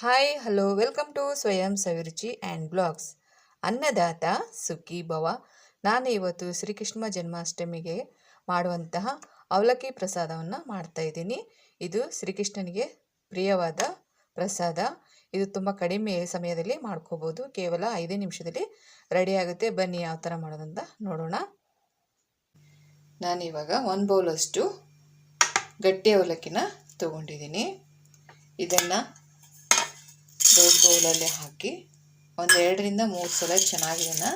Hi hello welcome to ಸ್ವಯಂ ಸವಿರುಚಿ and blogs ಅನ್ನದಾತ ಸುಖಿ ಭವ ನಾನು ಇವತ್ತು ಶ್ರೀಕೃಷ್ಣ ಜನ್ಮಾಷ್ಟಮಿಗೆ ಮಾಡುವಂತಹ ಅವಲಕ್ಕಿ ಪ್ರಸಾದವನ್ನು ಮಾಡ್ತಾ ಇದ್ದೀನಿ. ಇದು ಶ್ರೀಕೃಷ್ಣನಿಗೆ ಪ್ರಿಯವಾದ ಪ್ರಸಾದ. ಇದು ತುಂಬ ಕಡಿಮೆ ಸಮಯದಲ್ಲಿ ಮಾಡ್ಕೋಬೋದು. ಕೇವಲ ಐದೇ ನಿಮಿಷದಲ್ಲಿ ರೆಡಿ ಆಗುತ್ತೆ. ಬನ್ನಿ, ಯಾವ ಥರ ಮಾಡೋದಂತ ನೋಡೋಣ. ನಾನಿವಾಗ ಒಂದು ಬೌಲಷ್ಟು ಗಟ್ಟಿ ಅವಲಕ್ಕಿನ ತೊಗೊಂಡಿದ್ದೀನಿ. ಇದನ್ನು ದೊಡ್ಡ ಬೌಲಲ್ಲಿ ಹಾಕಿ ಒಂದು ಎರಡರಿಂದ ಮೂರು ಸಲ ಚೆನ್ನಾಗಿ ಇದನ್ನು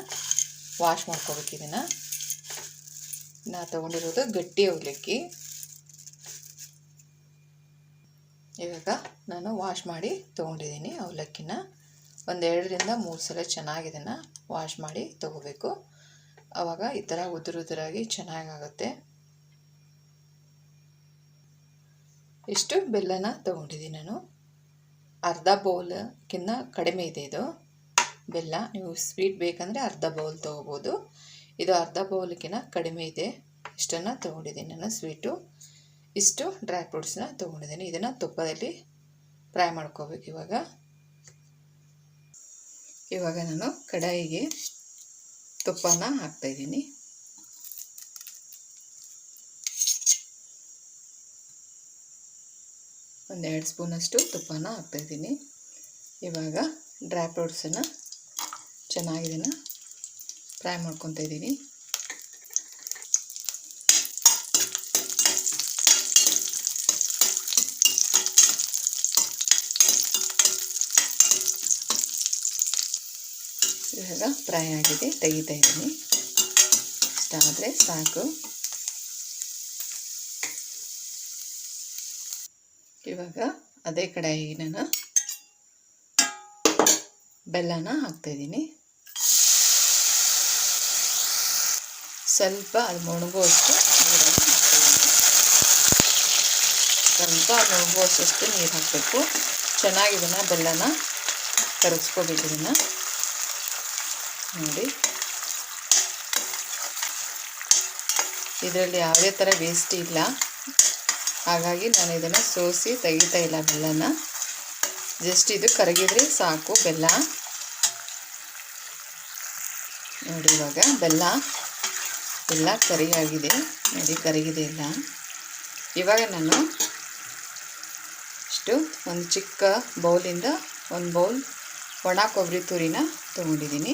ವಾಶ್ ಮಾಡ್ಕೋಬೇಕು ಇದನ್ನು. ನಾ ತೊಗೊಂಡಿರೋದು ಗಟ್ಟಿ ಅವಲಕ್ಕಿ. ಇವಾಗ ನಾನು ವಾಶ್ ಮಾಡಿ ತೊಗೊಂಡಿದ್ದೀನಿ ಅವಲಕ್ಕಿನ. ಒಂದು ಎರಡರಿಂದ ಮೂರು ಸಲ ಚೆನ್ನಾಗಿ ಇದನ್ನು ವಾಶ್ ಮಾಡಿ ತೊಗೋಬೇಕು. ಆವಾಗ ಈ ಥರ ಉದುರು ಉದುರಾಗಿ ಚೆನ್ನಾಗಾಗುತ್ತೆ. ಇಷ್ಟು ಬೆಲ್ಲನ ತೊಗೊಂಡಿದ್ದೀನಿ ನಾನು. ಅರ್ಧ ಬೌಲ್ಕಿನ್ನ ಕಡಿಮೆ ಇದೆ ಇದು. ಬೆಲ್ಲ, ನೀವು ಸ್ವೀಟ್ ಬೇಕಂದರೆ ಅರ್ಧ ಬೌಲ್ ತೊಗೋಬೋದು. ಇದು ಅರ್ಧ ಬೌಲ್ಕಿನ್ನ ಕಡಿಮೆ ಇದೆ. ಇಷ್ಟನ್ನು ತೊಗೊಂಡಿದ್ದೀನಿ ನಾನು ಸ್ವೀಟು. ಇಷ್ಟು ಡ್ರೈ ಫ್ರೂಟ್ಸ್ನ ತೊಗೊಂಡಿದ್ದೀನಿ. ಇದನ್ನು ತುಪ್ಪದಲ್ಲಿ ಫ್ರೈ ಮಾಡ್ಕೋಬೇಕು ಇವಾಗ. ಇವಾಗ ನಾನು ಕಡಾಯಿಗೆ ತುಪ್ಪನ ಹಾಕ್ತಾಯಿದ್ದೀನಿ ಒಂದೆರಡು ಸ್ಪೂನಷ್ಟು ತುಪ್ಪನ ಹಾಕ್ತಾಯಿದ್ದೀನಿ. ಇವಾಗ ಡ್ರೈ ಫ್ರೂಟ್ಸನ್ನು ಚೆನ್ನಾಗಿದನ್ನು ಫ್ರೈ ಮಾಡ್ಕೊತಾ ಇದ್ದೀನಿ ಇವಾಗ ಫ್ರೈ ಆಗಿದೆ, ತೆಗಿತಾಯಿದ್ದೀನಿ. ಇಷ್ಟ ಆದರೆ ಸಾಕು. ಇವಾಗ ಅದೇ ಕಡಾಯಿಗೆ ನಾನು ಬೆಲ್ಲನ ಹಾಕ್ತಾಯಿದ್ದೀನಿ. ಸ್ವಲ್ಪ ಅದು ಮುಣಗುವಷ್ಟು ನೀರನ್ನು ಸ್ವಲ್ಪ ಮುಣಗುವಷ್ಟು ನೀರು ಹಾಕಬೇಕು. ಚೆನ್ನಾಗಿ ಇದನ್ನು ಬೆಲ್ಲನ ಕರಗಿಸ್ಕೋಬೇಕು ಇದನ್ನು. ನೋಡಿ. ಇದರಲ್ಲಿ ಯಾವುದೇ ಥರ ವೇಸ್ಟ್ ಇಲ್ಲ. ಹಾಗಾಗಿ ನಾನು ಇದನ್ನು ಸೋಸಿ ತೆಗಿತಾ ಇಲ್ಲ ಬೆಲ್ಲನ. ಜಸ್ಟ್ ಇದು ಕರಗಿದ್ರೆ ಸಾಕು ಬೆಲ್ಲ. ನೋಡಿ ಇವಾಗ ಬೆಲ್ಲ ಎಲ್ಲ ಕರಿಯಾಗಿದೆ. ನೋಡಿ ಕರಗಿದೆ ಇಲ್ಲ ಇವಾಗ ನಾನು ಇಷ್ಟು ಒಂದು ಚಿಕ್ಕ ಬೌಲಿಂದ ಒಂದು ಬೌಲ್ ಒಣ ಕೊಬ್ಬರಿ ತುರಿನ ತೊಗೊಂಡಿದ್ದೀನಿ.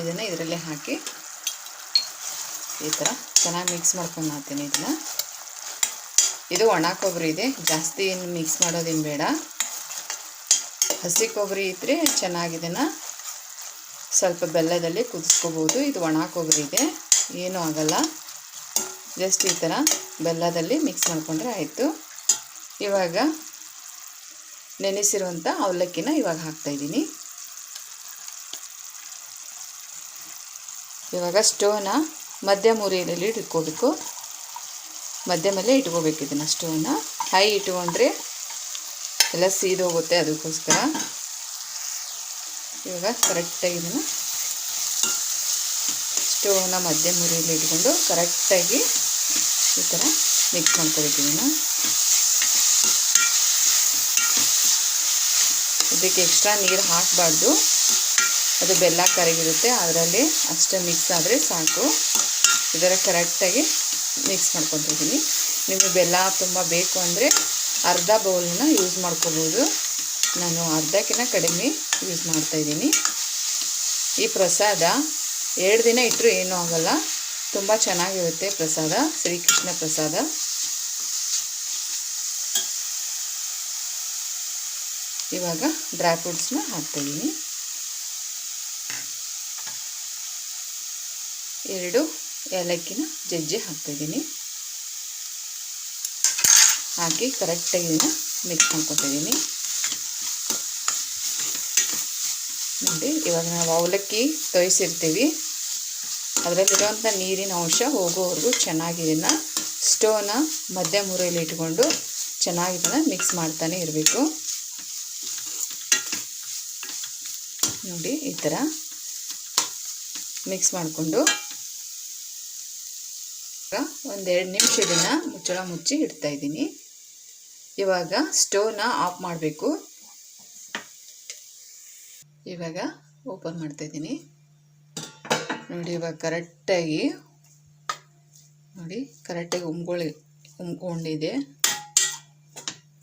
ಇದನ್ನು ಇದರಲ್ಲೇ ಹಾಕಿ ಈ ಥರ ಚೆನ್ನಾಗಿ ಮಿಕ್ಸ್ ಮಾಡ್ಕೊಂಡು ಮಾಡ್ತೀನಿ ಇದನ್ನು. ಇದು ಒಣ ಕೊಬ್ಬರಿ ಇದೆ. ಜಾಸ್ತಿ ಏನು ಮಿಕ್ಸ್ ಮಾಡೋದೇನು ಬೇಡ. ಹಸಿ ಕೊಬ್ಬರಿ ಇದ್ದರೆ ಚೆನ್ನಾಗಿದೆನ ಸ್ವಲ್ಪ ಬೆಲ್ಲದಲ್ಲಿ ಕುದಿಸ್ಕೋಬೋದು. ಇದು ಒಣ ಕೊಬ್ಬರಿ ಇದೆ. ಏನೂ ಆಗಲ್ಲ. ಜಸ್ಟ್ ಈ ಥರ ಬೆಲ್ಲದಲ್ಲಿ ಮಿಕ್ಸ್ ಮಾಡಿಕೊಂಡ್ರೆ ಆಯಿತು. ಇವಾಗ ನೆನೆಸಿರುವಂಥ ಅವಲಕ್ಕಿನ ಇವಾಗ ಹಾಕ್ತಾಯಿದ್ದೀನಿ ಇವಾಗ ಸ್ಟೋವ್ನ ಮಧ್ಯ ಉರಿಯಲ್ಲಿ ಇಟ್ಕೋಬೇಕು. ಮಧ್ಯಮಲ್ಲೇ ಇಟ್ಕೋಬೇಕು ಇದನ್ನು ಸ್ಟೋವ್ನ ಹೈ ಇಟ್ಕೊಂಡ್ರೆ ಎಲ್ಲ ಸೀದೋಗುತ್ತೆ ಅದಕ್ಕೋಸ್ಕರ. ಇವಾಗ ಕರೆಕ್ಟಾಗಿ ಇದನ್ನು ಸ್ಟೋವ್ನ ಮಧ್ಯ ಮುರಿಯಲ್ಲಿ ಇಟ್ಕೊಂಡು ಕರೆಕ್ಟಾಗಿ ಈ ಥರ ಮಿಕ್ಸ್ ಮಾಡ್ಕೋಬೇಕು ಇದನ್ನು. ಇದಕ್ಕೆ ಎಕ್ಸ್ಟ್ರಾ ನೀರು ಹಾಕಬಾರ್ದು. ಅದು ಬೆಲ್ಲ ಕರಗಿರುತ್ತೆ, ಅದರಲ್ಲಿ ಅಷ್ಟೇ ಮಿಕ್ಸ್ ಆದರೆ ಸಾಕು. ಇದರ ಕರೆಕ್ಟಾಗಿ ಮಿಕ್ಸ್ ಮಾಡ್ಕೊತಿದ್ದೀನಿ ನಿಮಗೆ ಬೆಲ್ಲ ತುಂಬ ಬೇಕು ಅಂದರೆ ಅರ್ಧ ಬೌಲನ್ನ ಯೂಸ್ ಮಾಡ್ಕೋಬೋದು. ನಾನು ಅರ್ಧಕ್ಕಿಂತ ಕಡಿಮೆ ಯೂಸ್ ಮಾಡ್ತಾಯಿದ್ದೀನಿ ಈ ಪ್ರಸಾದ ಎರಡು ದಿನ ಇಟ್ಟರು ಏನೂ ಆಗೋಲ್ಲ. ತುಂಬ ಚೆನ್ನಾಗಿರುತ್ತೆ ಪ್ರಸಾದ, ಶ್ರೀಕೃಷ್ಣ ಪ್ರಸಾದ. ಇವಾಗ ಡ್ರೈ ಫ್ರೂಟ್ಸ್ನ ಹಾಕ್ತಾಯಿದ್ದೀನಿ ಎರಡು ಏಲಕ್ಕಿನ ಜಜ್ಜಿ ಹಾಕ್ತಿದ್ದೀನಿ. ಹಾಕಿ ಕರೆಕ್ಟಾಗಿ ಇದನ್ನು ಮಿಕ್ಸ್ ಮಾಡ್ಕೊತಿದ್ದೀನಿ. ನೋಡಿ, ಇವಾಗ ನಾವು ಅವಲಕ್ಕಿ ತೋಯಿಸಿರ್ತೀವಿ. ಅದರಲ್ಲಿರುವಂಥ ನೀರಿನ ಅಂಶ ಹೋಗೋವರೆಗೂ ಚೆನ್ನಾಗಿ ಇದನ್ನು ಸ್ಟೋವ್ನ ಮಧ್ಯ ಮೂರೆಯಲ್ಲಿ ಇಟ್ಕೊಂಡು ಚೆನ್ನಾಗಿ ಇದನ್ನು ಮಿಕ್ಸ್ ಮಾಡ್ತಾನೆ ಇರಬೇಕು. ನೋಡಿ, ಈ ಥರ ಮಿಕ್ಸ್ ಮಾಡಿಕೊಂಡು ಒಂದೆರಡು ನಿಮಿಷ ಇದನ್ನು ಮುಚ್ಚಳ ಮುಚ್ಚಿ ಇಡ್ತಾ ಇದ್ದೀನಿ. ಇವಾಗ ಸ್ಟೋವ್ನ ಆಫ್ ಮಾಡಬೇಕು. ಇವಾಗ ಓಪನ್ ಮಾಡ್ತಾ ಇದ್ದೀನಿ. ನೋಡಿ ಇವಾಗ ಕರೆಕ್ಟಾಗಿ, ನೋಡಿ ಕರೆಕ್ಟಾಗಿ ಉಮ್ಗೊಳಿ ಉಮ್ಕೊಂಡಿದೆ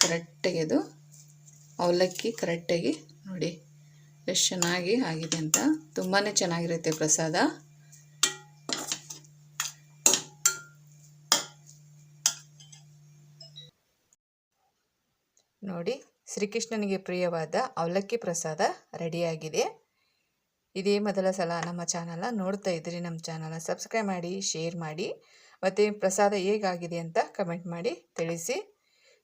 ಕರೆಕ್ಟಾಗಿ ಅದು ಅವಲಕ್ಕಿ ಕರೆಕ್ಟಾಗಿ ನೋಡಿ, ಎಷ್ಟು ಚೆನ್ನಾಗಿ ಆಗಿದೆ ಅಂತ. ತುಂಬಾ ಚೆನ್ನಾಗಿರುತ್ತೆ ಪ್ರಸಾದ. ನೋಡಿ, ಶ್ರೀಕೃಷ್ಣನಿಗೆ ಪ್ರಿಯವಾದ ಅವಲಕ್ಕಿ ಪ್ರಸಾದ ರೆಡಿಯಾಗಿದೆ. ಇದೇ ಮೊದಲ ಸಲ ನಮ್ಮ ಚಾನಲ್ನ ನೋಡ್ತಾ ಇದ್ದೀರಿ, ನಮ್ಮ ಚಾನಲ್ನ ಸಬ್ಸ್ಕ್ರೈಬ್ ಮಾಡಿ, ಶೇರ್ ಮಾಡಿ, ಮತ್ತು ಪ್ರಸಾದ ಹೇಗಾಗಿದೆ ಅಂತ ಕಮೆಂಟ್ ಮಾಡಿ ತಿಳಿಸಿ.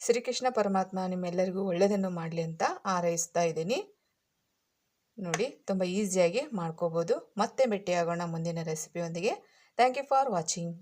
ಶ್ರೀಕೃಷ್ಣ ಪರಮಾತ್ಮ ನಿಮ್ಮೆಲ್ಲರಿಗೂ ಒಳ್ಳೆಯದನ್ನು ಮಾಡಲಿ ಅಂತ ಆರೈಸ್ತಾ ಇದ್ದೀನಿ. ನೋಡಿ, ತುಂಬ ಈಸಿಯಾಗಿ ಮಾಡ್ಕೋಬೋದು. ಮತ್ತೆ ಭೇಟಿಯಾಗೋಣ ಮುಂದಿನ ರೆಸಿಪಿಯೊಂದಿಗೆ. Thank you for watching.